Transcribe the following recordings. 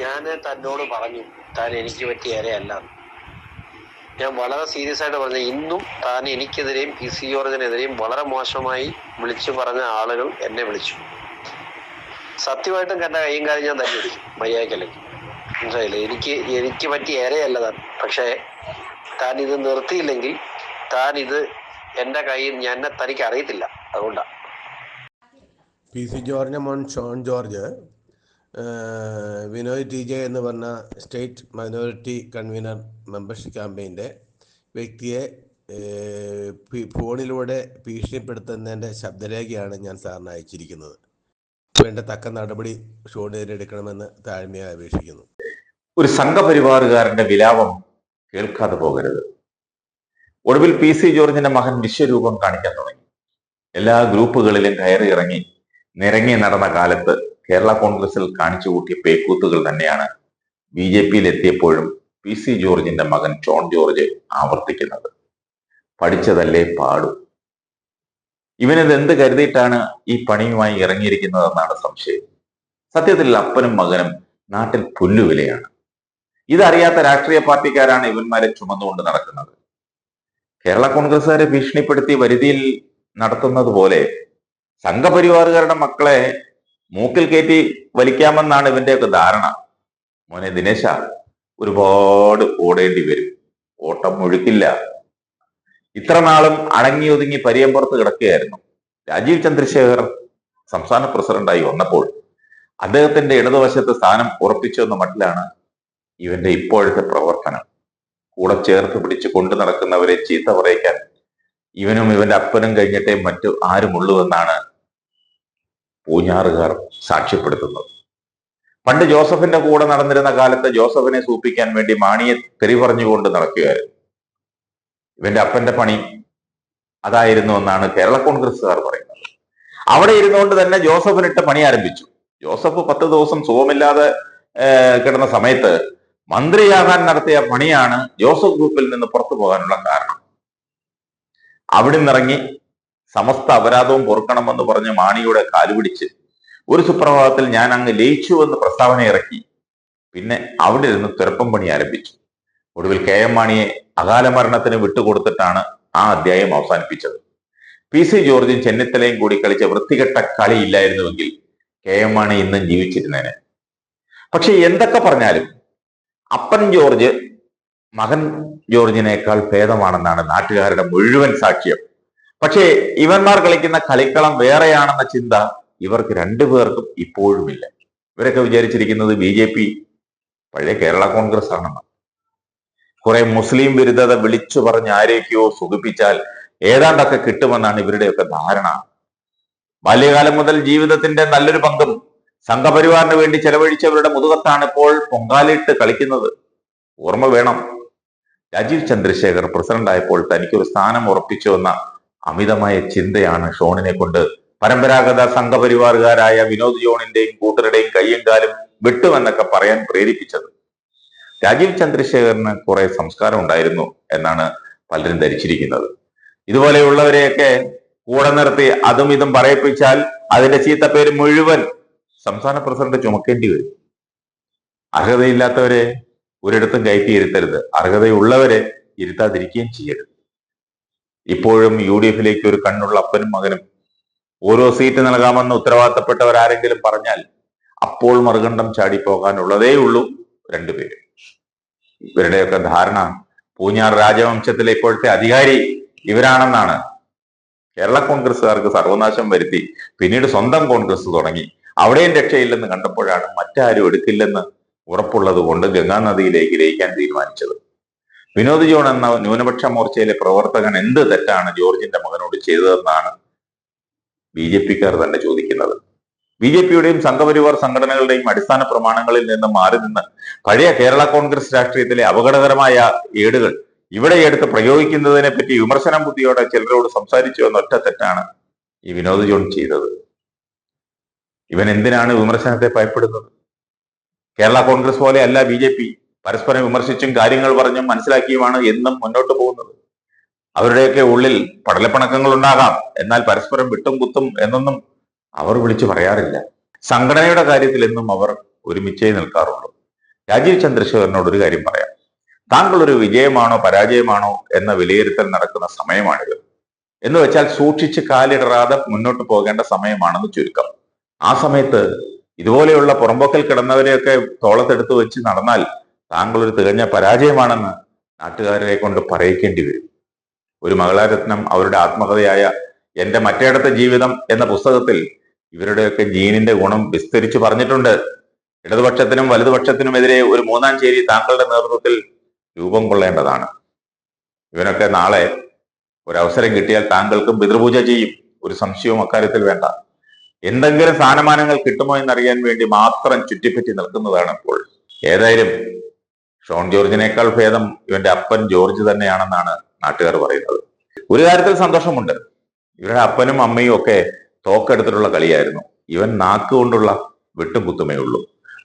ഞാൻ തന്നോട് പറഞ്ഞു താൻ എനിക്ക് പറ്റിയ ഇരയല്ല ഞാൻ വളരെ സീരിയസ് ആയിട്ട് പറഞ്ഞു ഇന്നും താൻ എനിക്കെതിരെയും പി സി ജോർജിനെതിരെയും വളരെ മോശമായി വിളിച്ചു പറഞ്ഞ ആളുകൾ എന്നെ വിളിച്ചു. സത്യമായിട്ടും കണ്ട കൈയും കാര്യം ഞാൻ തന്നെ വിളിക്കും മര്യാദക്കല്ലെങ്കിൽ മനസ്സിലായില്ലേ? എനിക്ക് എനിക്ക് പറ്റിയ ഇരയല്ല താൻ. പക്ഷേ താൻ ഇത് നിർത്തിയില്ലെങ്കിൽ താൻ ഇത് എന്റെ കയ്യിൽ ഞാൻ തനിക്ക് അറിയത്തില്ല. അതുകൊണ്ടാണ് പി സി ജോർജ് മോൻ Shone George Vinoy T J എന്ന് പറഞ്ഞ സ്റ്റേറ്റ് മൈനോറിറ്റി കൺവീനർ മെമ്പർഷിപ്പ് ക്യാമ്പയിന്റെ വ്യക്തിയെ ഫോണിലൂടെ ഭീഷണിപ്പെടുത്തുന്നതിന്റെ ശബ്ദരേഖയാണ് ഞാൻ സാറിന് അയച്ചിരിക്കുന്നത്. വേണ്ട തക്ക നടപടി എടുക്കണമെന്ന് താഴ്മയായി അപേക്ഷിക്കുന്നു. ഒരു സംഘപരിവാറുകാരന്റെ വിലാപം കേൾക്കാതെ പോകരുത്. ഒടുവിൽ പി സി ജോർജിന്റെ മകൻ വിശ്വരൂപം കാണിക്കാൻ തുടങ്ങി. എല്ലാ ഗ്രൂപ്പുകളിലും കയറി ഇറങ്ങി നിരങ്ങി നടന്ന കാലത്ത് കേരള കോൺഗ്രസിൽ കാണിച്ചു കൂട്ടിയ പേക്കൂത്തുകൾ തന്നെയാണ് ബി ജെ പിയിൽ എത്തിയപ്പോഴും പി സി ജോർജിന്റെ മകൻ ജോൺ ജോർജ് ആവർത്തിക്കുന്നത്. പഠിച്ചതല്ലേ പാടു. ഇവനിത് എന്ത് കരുതിയിട്ടാണ് ഈ പണിയുമായി ഇറങ്ങിയിരിക്കുന്നതെന്നാണ് സംശയം. സത്യത്തിൽ അപ്പനും മകനും നാട്ടിൽ പുല്ലുവിലയാണ്. ഇതറിയാത്ത രാഷ്ട്രീയ പാർട്ടിക്കാരാണ് ഇവന്മാരെ ചുമന്നുകൊണ്ട് നടക്കുന്നത്. കേരള കോൺഗ്രസുകാരെ ഭീഷണിപ്പെടുത്തി വരുതിയിൽ നടത്തുന്നത് പോലെ സംഘപരിവാറുകാരുടെ മക്കളെ മൂക്കിൽ കയറ്റി വലിക്കാമെന്നാണ് ഇവന്റെയൊക്കെ ധാരണ. മോനെ ദിനേശ ഒരുപാട് ഓടേണ്ടി വരും. ഓട്ടം മുഴുക്കില്ല ഇത്ര നാളും അടങ്ങി ഒതുങ്ങി പരിയമ്പുറത്ത് കിടക്കുകയായിരുന്നു. രാജീവ് ചന്ദ്രശേഖർ സംസ്ഥാന പ്രസിഡന്റായി വന്നപ്പോൾ അദ്ദേഹത്തിന്റെ ഇടതുവശത്ത് സ്ഥാനം ഉറപ്പിച്ചു എന്ന മട്ടിലാണ് ഇവന്റെ ഇപ്പോഴത്തെ പ്രവർത്തനം. കൂടെ ചേർത്ത് പിടിച്ച് കൊണ്ടു നടക്കുന്നവരെ ചീത്ത പറയിക്കാൻ ഇവനും ഇവന്റെ അപ്പനും കഴിഞ്ഞിട്ടേ മറ്റു ആരുമുള്ളൂ എന്നാണ് പൂഞ്ഞാറുകാർ സാക്ഷ്യപ്പെടുത്തുന്നത്. പണ്ട് ജോസഫിന്റെ കൂടെ നടന്നിരുന്ന കാലത്ത് ജോസഫിനെ സൂപ്പിക്കാൻ വേണ്ടി മാണിയെ തെറി പറഞ്ഞുകൊണ്ട് നടക്കുകയായിരുന്നു. ഇവന്റെ അപ്പന്റെ പണി അതായിരുന്നു എന്നാണ് കേരള കോൺഗ്രസ്സുകാർ പറയുന്നത്. അവിടെ ഇരുന്നുകൊണ്ട് തന്നെ ജോസഫിനിട്ട് പണി ആരംഭിച്ചു. ജോസഫ് പത്ത് ദിവസം സുഖമില്ലാതെ കിടന്ന സമയത്ത് മന്ത്രിയാകാൻ നടത്തിയ പണിയാണ് ജോസഫ് ഗ്രൂപ്പിൽ നിന്ന് പുറത്തു പോകാനുള്ള കാരണം. അവിടെ നിന്നിറങ്ങി സമസ്ത അപരാധവും പൊറുക്കണമെന്ന് പറഞ്ഞ് മാണിയുടെ കാലുപിടിച്ച് ഒരു സുപ്രഭാതത്തിൽ ഞാൻ അങ്ങ് ലയിച്ചു എന്ന് പ്രസ്താവന ഇറക്കി. പിന്നെ അവിടെ ഇരുന്ന് തുരപ്പം പണി ആരംഭിച്ചു. ഒടുവിൽ കെ എം മാണിയെ അകാല മരണത്തിന് വിട്ടുകൊടുത്തിട്ടാണ് ആ അധ്യായം അവസാനിപ്പിച്ചത്. പി സി ജോർജും ചെന്നിത്തലയും കൂടി കളിച്ച വൃത്തികെട്ട കളിയില്ലായിരുന്നുവെങ്കിൽ കെ എം മാണി ഇന്നും ജീവിച്ചിരുന്നേനെ. പക്ഷെ എന്തൊക്കെ പറഞ്ഞാലും അപ്പൻ ജോർജ് മകൻ ജോർജിനേക്കാൾ ഭേദമാണെന്നാണ് നാട്ടുകാരുടെ മുഴുവൻ സാക്ഷ്യം. പക്ഷേ ഇവന്മാർ കളിക്കുന്ന കളിക്കളം വേറെയാണെന്ന ചിന്ത ഇവർക്ക് രണ്ടുപേർക്കും ഇപ്പോഴുമില്ല. ഇവരൊക്കെ വിചാരിച്ചിരിക്കുന്നത് ബി ജെ പി പഴയ കേരള കോൺഗ്രസ് ആണെന്ന് കുറെ മുസ്ലിം വിരുദ്ധത വിളിച്ചു പറഞ്ഞ് ആരെയൊക്കെയോ സുഖിപ്പിച്ചാൽ ഏതാണ്ടൊക്കെ കിട്ടുമെന്നാണ് ഇവരുടെയൊക്കെ ധാരണ. ബാല്യകാലം മുതൽ ജീവിതത്തിന്റെ നല്ലൊരു പങ്കും സംഘപരിവാറിന് വേണ്ടി ചെലവഴിച്ചവരുടെ മുതുകത്താണ് ഇപ്പോൾ പൊങ്കാലിട്ട് കളിക്കുന്നത്. ഓർമ്മ വേണം. രാജീവ് ചന്ദ്രശേഖർ പ്രസിഡന്റ് ആയപ്പോൾ തനിക്കൊരു സ്ഥാനം ഉറപ്പിച്ചു എന്ന അമിതമായ ചിന്തയാണ് ഷോണിനെ കൊണ്ട്. പരമ്പരാഗത സംഘപരിവാറുകാരായ വിനോദ് ജോണിന്റെയും കൂട്ടരുടെയും കയ്യും കാലും വെട്ടുമെന്നൊക്കെ പറയാൻ പ്രേരിപ്പിച്ചത്. രാജീവ് ചന്ദ്രശേഖരന് കുറെ സംസ്കാരം ഉണ്ടായിരുന്നു എന്നാണ് പലരും ധരിച്ചിരിക്കുന്നത്. ഇതുപോലെയുള്ളവരെയൊക്കെ കൂടെ നിർത്തി അതും ഇതും പറയിപ്പിച്ചാൽ അതിന്റെ പേര് മുഴുവൻ സംസ്ഥാന പ്രസിഡന്റ് ചുമക്കേണ്ടി വരും. അർഹതയില്ലാത്തവരെ ഒരിടത്തും കയറ്റി ഇരുത്തരുത്. അർഹതയുള്ളവരെ ഇരുത്താതിരിക്കുകയും ചെയ്യരുത്. ഇപ്പോഴും യു ഡി എഫിലേക്ക് ഒരു കണ്ണുള്ള അപ്പനും മകനും ഓരോ സീറ്റ് നൽകാമെന്ന് ഉത്തരവാദിത്തപ്പെട്ടവരാരെങ്കിലും പറഞ്ഞാൽ അപ്പോൾ മറുകണ്ഠം ചാടിപ്പോകാനുള്ളതേ ഉള്ളൂ രണ്ടുപേരും ഇവരുടെയൊക്കെ ധാരണ പൂഞ്ഞാർ രാജവംശത്തിലെ ഇപ്പോഴത്തെ അധികാരി ഇവരാണെന്നാണ്. കേരള കോൺഗ്രസ്സുകാർക്ക് സർവനാശം വരുത്തി പിന്നീട് സ്വന്തം കോൺഗ്രസ് തുടങ്ങി. അവിടെയും രക്ഷയില്ലെന്ന് കണ്ടപ്പോഴാണ് മറ്റാരും എടുക്കില്ലെന്ന് ഉറപ്പുള്ളത് കൊണ്ട് ഗംഗാനദിയിലേക്ക് ലയിക്കാൻ തീരുമാനിച്ചത്. വിനോദ് ജോൺ എന്ന ന്യൂനപക്ഷ മോർച്ചയിലെ പ്രവർത്തകൻ എന്ത് തെറ്റാണ് ജോർജിന്റെ മകനോട് ചെയ്തതെന്നാണ് ബി ജെ പിക്കാർ തന്നെ ചോദിക്കുന്നത്. ബി ജെ പിയുടെയും സംഘപരിവാർ സംഘടനകളുടെയും അടിസ്ഥാന പ്രമാണങ്ങളിൽ നിന്ന് മാറി നിന്ന് പഴയ കേരള കോൺഗ്രസ് രാഷ്ട്രീയത്തിലെ അപകടകരമായ ഏടുകൾ ഇവിടെ എടുത്ത് പ്രയോഗിക്കുന്നതിനെ പറ്റി വിമർശനം ബുദ്ധിയോടെ ചിലരോട് സംസാരിച്ചു എന്ന ഒറ്റ തെറ്റാണ് ഈ വിനോദ് ജോൺ ചെയ്തത്. ഇവൻ എന്തിനാണ് വിമർശനത്തെ ഭയപ്പെടുന്നത്? കേരള കോൺഗ്രസ് പോലെ അല്ല ബി ജെ പി. പരസ്പരം വിമർശിച്ചും കാര്യങ്ങൾ പറഞ്ഞും മനസ്സിലാക്കിയുമാണ് എന്നും മുന്നോട്ട് പോകുന്നത്. അവരുടെയൊക്കെ ഉള്ളിൽ പടലപ്പിണക്കങ്ങൾ ഉണ്ടാകാം. എന്നാൽ പരസ്പരം വിട്ടും കുത്തും എന്നൊന്നും അവർ വിളിച്ചു പറയാറില്ല. സംഘടനയുടെ കാര്യത്തിൽ എന്നും അവർ ഒരുമിച്ചേ നിൽക്കാറുള്ളൂ. രാജീവ് ചന്ദ്രശേഖരനോട് ഒരു കാര്യം പറയാം. താങ്കൾ ഒരു വിജയമാണോ പരാജയമാണോ എന്ന വിലയിരുത്തൽ നടക്കുന്ന സമയമാണിത്. എന്ന് വെച്ചാൽ സൂക്ഷിച്ച് കാലിടറാതെ മുന്നോട്ട് പോകേണ്ട സമയമാണെന്ന് ചുരുക്കം. ആ സമയത്ത് ഇതുപോലെയുള്ള പുറമ്പോക്കൽ കിടന്നവരെയൊക്കെ തോളത്തെടുത്ത് വെച്ച് നടന്നാൽ താങ്കൾ ഒരു തികഞ്ഞ പരാജയമാണെന്ന് നാട്ടുകാരെ കൊണ്ട് പറയിക്കേണ്ടി വരും. ഒരു മകളാരത്നം അവരുടെ ആത്മകഥയായ എന്റെ മറ്റേടത്തെ ജീവിതം എന്ന പുസ്തകത്തിൽ ഇവരുടെയൊക്കെ ജീനിന്റെ ഗുണം വിസ്തരിച്ചു പറഞ്ഞിട്ടുണ്ട്. ഇടതുപക്ഷത്തിനും വലതുപക്ഷത്തിനുമെതിരെ ഒരു മൂന്നാം ചേരി താങ്കളുടെ നേതൃത്വത്തിൽ രൂപം കൊള്ളേണ്ടതാണ്. ഇവനൊക്കെ നാളെ ഒരവസരം കിട്ടിയാൽ താങ്കൾക്കും പിതൃപൂജ ചെയ്യും. ഒരു സംശയവും അക്കാര്യത്തിൽ വേണ്ട. എന്തെങ്കിലും സ്ഥാനമാനങ്ങൾ കിട്ടുമോ എന്നറിയാൻ വേണ്ടി മാത്രം ചുറ്റിപ്പറ്റി നിൽക്കുന്നതാണ് ഇപ്പോൾ ഏതായാലും ഷോൺ ജോർജിനേക്കാൾ ഭേദം ഇവന്റെ അപ്പൻ ജോർജ് തന്നെയാണെന്നാണ് നാട്ടുകാർ പറയുന്നത്. ഒരു കാര്യത്തിൽ സന്തോഷമുണ്ട്. ഇവരുടെ അപ്പനും അമ്മയും ഒക്കെ തോക്കെടുത്തിട്ടുള്ള കളിയായിരുന്നു. ഇവൻ നാക്കുകൊണ്ടുള്ള കൊണ്ടുള്ള കുത്തുമേ ഉള്ളൂ.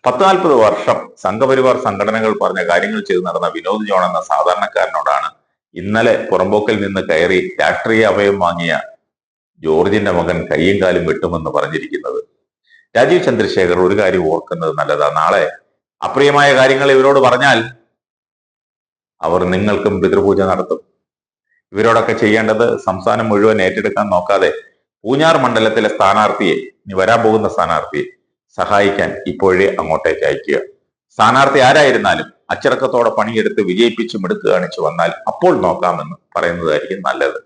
പത്ത് നാൽപ്പത് വർഷം സംഘപരിവാർ സംഘടനകൾ പറഞ്ഞ കാര്യങ്ങൾ ചെയ്ത് നടന്ന വിനോദ് ജോൺ എന്ന സാധാരണക്കാരനോടാണ് ഇന്നലെ പുറമ്പോക്കിൽ നിന്ന് കയറി രാഷ്ട്രീയ അഭയം വാങ്ങിയ ജോർജിന്റെ മകൻ കയ്യും കാലും വെട്ടുമെന്ന് പറഞ്ഞിരിക്കുന്നത്. രാജീവ് ചന്ദ്രശേഖർ ഒരു കാര്യം ഓർക്കുന്നത് നല്ലതാ. നാളെ അപ്രിയമായ കാര്യങ്ങൾ ഇവരോട് പറഞ്ഞാൽ അവർ നിങ്ങൾക്കും പിതൃപൂജ നടത്തും. ഇവരോടൊക്കെ ചെയ്യേണ്ടത് സംസ്ഥാനം മുഴുവൻ ഏറ്റെടുക്കാൻ നോക്കാതെ പൂഞ്ഞാർ മണ്ഡലത്തിലെ സ്ഥാനാർത്ഥിയെ ഇനി വരാൻ പോകുന്ന സ്ഥാനാർത്ഥിയെ സഹായിക്കാൻ ഇപ്പോഴേ അങ്ങോട്ടേക്ക് അയക്കുക. സ്ഥാനാർത്ഥി ആരായിരുന്നാലും അച്ചടക്കത്തോടെ പണിയെടുത്ത് വിജയിപ്പിച്ചും മിടുക്ക് കാണിച്ചു വന്നാൽ അപ്പോൾ നോക്കാമെന്ന് പറയുന്നതായിരിക്കും നല്ലത്.